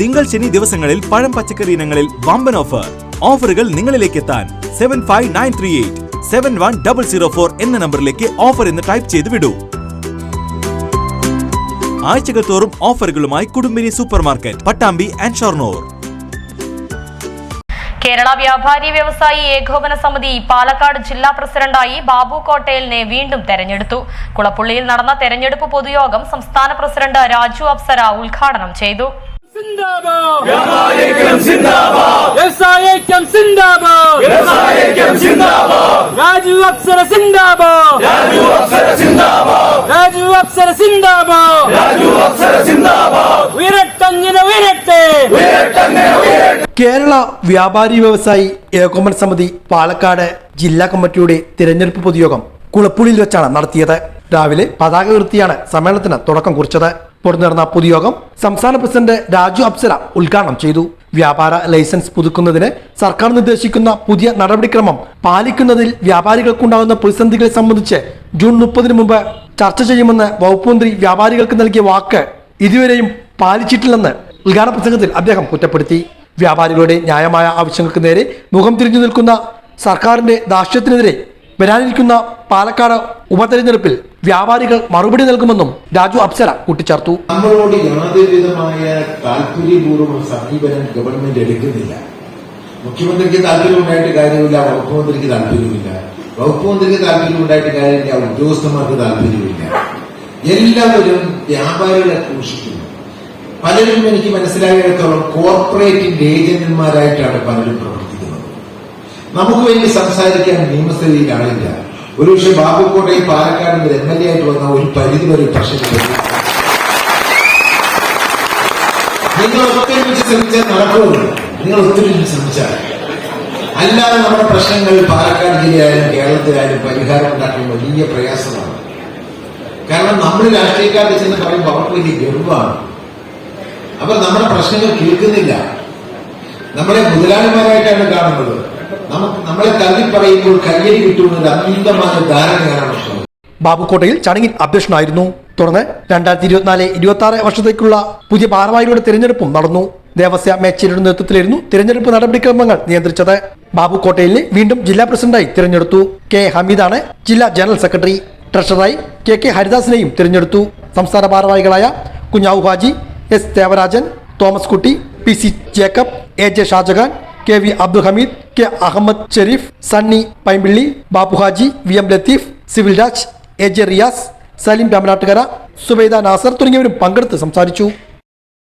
തിങ്കൾ ശനി ദിവസങ്ങളിൽ പഴം പച്ചക്കറി ഇനങ്ങളിൽ വമ്പൻ ഓഫർ ഓഫറുകൾ നിങ്ങളിലേക്ക് എത്താൻ seven five nine three eight seven one double zero four എന്ന നമ്പറിലേക്ക് ഓഫർ എന്ന് ടൈപ്പ് ചെയ്ത് വിടൂ. ആഴ്ചകൾ തോറും ഓഫറുകളുമായി Kudumbini super market Pattambi and Shoranur. Kerala വ്യാപാരി വ്യവസായി ഏകോപന സമിതി പാലക്കാട് ജില്ലാ പ്രസിഡന്റായി ബാബു കോട്ടയലിനെ വീണ്ടും തെരഞ്ഞെടുത്തു. കുളപ്പുള്ളിയിൽ നടന്ന തെരഞ്ഞെടുപ്പ് പൊതുയോഗം സംസ്ഥാന പ്രസിഡന്റ് രാജു അപ്സര ഉദ്ഘാടനം ചെയ്തു. സിന്ദാബാദ്. വ്യവസായൈക്യം സിന്ദാബാദ്. രാജു അപ്സര സിന്ദാബാദ്. രാജു അപ്സര സിന്ദാബാദ്. ഉയരട്ടങ്ങനെ ഉയരട്ടെ. കേരള വ്യാപാരി വ്യവസായി ഏകോപന സമിതി പാലക്കാട് ജില്ലാ കമ്മിറ്റിയുടെ തിരഞ്ഞെടുപ്പ് പൊതുയോഗം കുളപ്പുളിയിൽ വെച്ചാണ് നടത്തിയത്. രാവിലെ പതാക ഉയർത്തിയാണ് സമ്മേളനത്തിന് തുടക്കം കുറിച്ചത്. തുടർന്ന് നടന്ന പൊതുയോഗം സംസ്ഥാന പ്രസിഡന്റ് രാജു അപ്സര ഉദ്ഘാടനം ചെയ്തു. വ്യാപാര ലൈസൻസ് പുതുക്കുന്നതിന് സർക്കാർ നിർദ്ദേശിക്കുന്ന പുതിയ നടപടിക്രമം പാലിക്കുന്നതിൽ വ്യാപാരികൾക്കുണ്ടാകുന്ന പ്രതിസന്ധികളെ സംബന്ധിച്ച് ജൂൺ മുപ്പതിന് മുമ്പ് ചർച്ച ചെയ്യുമെന്ന് വകുപ്പ് മന്ത്രി വ്യാപാരികൾക്ക് നൽകിയ വാക്ക് ഇതുവരെയും പാലിച്ചിട്ടില്ലെന്ന് ഉദ്ഘാടന പ്രസംഗത്തിൽ അദ്ദേഹം കുറ്റപ്പെടുത്തി. വ്യാപാരികളുടെ ന്യായമായ ആവശ്യങ്ങൾക്ക് നേരെ മുഖം തിരിഞ്ഞു നിൽക്കുന്ന സർക്കാരിന്റെ ദാഷ്ട്യത്തിനെതിരെ വരാനിരിക്കുന്ന പാലക്കാട് ഉപതെരഞ്ഞെടുപ്പിൽ വ്യാപാരികൾ മറുപടി നൽകുമെന്നും രാജു അപ്സര കൂട്ടിച്ചേർത്തു. നമ്മളോട് യാതൊരുവിധമായ താല്പര്യപൂർവം സമീപനം ഗവൺമെന്റ് എടുക്കുന്നില്ല. മുഖ്യമന്ത്രിക്ക് താല്പര്യമുണ്ടായിട്ട് കാര്യമില്ല വകുപ്പ് മന്ത്രിക്ക് താല്പര്യമില്ല. വകുപ്പ് മന്ത്രിക്ക് താല്പര്യമുണ്ടായിട്ട് കാര്യമില്ല ഉദ്യോഗസ്ഥന്മാർക്ക് താല്പര്യമില്ല. എല്ലാവരും വ്യാപാരികളെ ക്രൂശിക്കുന്നു പലരും എനിക്ക് മനസ്സിലായിടത്തോളം കോർപ്പറേറ്റിന്റെ ഏജന്റുമാരായിട്ടാണ് പലരും പ്രവർത്തിക്കുന്നത്. നമുക്ക് വേണ്ടി സംസാരിക്കാൻ നിയമസഭയിൽ ആളില്ല ഒരുപക്ഷെ ബാബുക്കോട്ടയിൽ പാലക്കാട് എം എൽ എ ആയിട്ട് വന്ന ഒരു പരിധി വരെ പ്രശ്നം നിങ്ങൾ ഒത്തിരി ശ്രമിച്ചാൽ നടക്കുമല്ലോ നിങ്ങൾ ഒത്തിരി ശ്രമിച്ചാൽ. അല്ലാതെ നമ്മുടെ പ്രശ്നങ്ങൾ പാലക്കാട് ജില്ലയായാലും കേരളത്തിലായാലും പരിഹാരം ഉണ്ടാക്കാൻ വലിയ പ്രയാസമാണ്. കാരണം നമ്മൾ രാഷ്ട്രീയക്കാരുടെ ചെന്ന് പറയുമ്പോൾ അവർക്ക് വലിയ ഗർവമാണ് അപ്പൊ നമ്മുടെ പ്രശ്നങ്ങൾ കേൾക്കുന്നില്ല. നമ്മളെ മുതലാളിമാരായിട്ടാണ് കാണുന്നത്. നമുക്ക് നമ്മളെ തള്ളി പറയുമ്പോൾ കയ്യടി കിട്ടുന്നത് അമിതമായ ധാരണയാണ് ബാബുക്കോട്ടയിൽ ചടങ്ങിൽ അധ്യക്ഷനായിരുന്നു. തുടർന്ന് രണ്ടായിരത്തി ഇരുപത്തിനാല് ഇരുപത്തി ആറ് വർഷത്തേക്കുള്ള പുതിയ ഭാരവാഹികളുടെ തിരഞ്ഞെടുപ്പും നടന്നു. ദേവസ്യ മേച്ചേരിയുടെ നേതൃത്വത്തിലായിരുന്നു തിരഞ്ഞെടുപ്പ് നടപടിക്രമങ്ങൾ നിയന്ത്രിച്ചത്. ബാബുക്കോട്ടയിലിനെ വീണ്ടും ജില്ലാ പ്രസിഡന്റായി തിരഞ്ഞെടുത്തു. കെ ഹമീദാണ് ജില്ലാ ജനറൽ സെക്രട്ടറി. ട്രഷററായി കെ കെ ഹരിദാസിനെയും തിരഞ്ഞെടുത്തു. സംസ്ഥാന ഭാരവാഹികളായ Kunjavu Haji S Devarajan Thomas Kutty P C Jacob A J Shajahan K V Abdul Hameed K Ahammed Sherif Sunny Paimpilly Babu Haji V M Latheef civil Raj A J Riyas Saleem Ramanattukara Subaida Nasar തുടങ്ങിയവരും പങ്കെടുത്ത് സംസാരിച്ചു.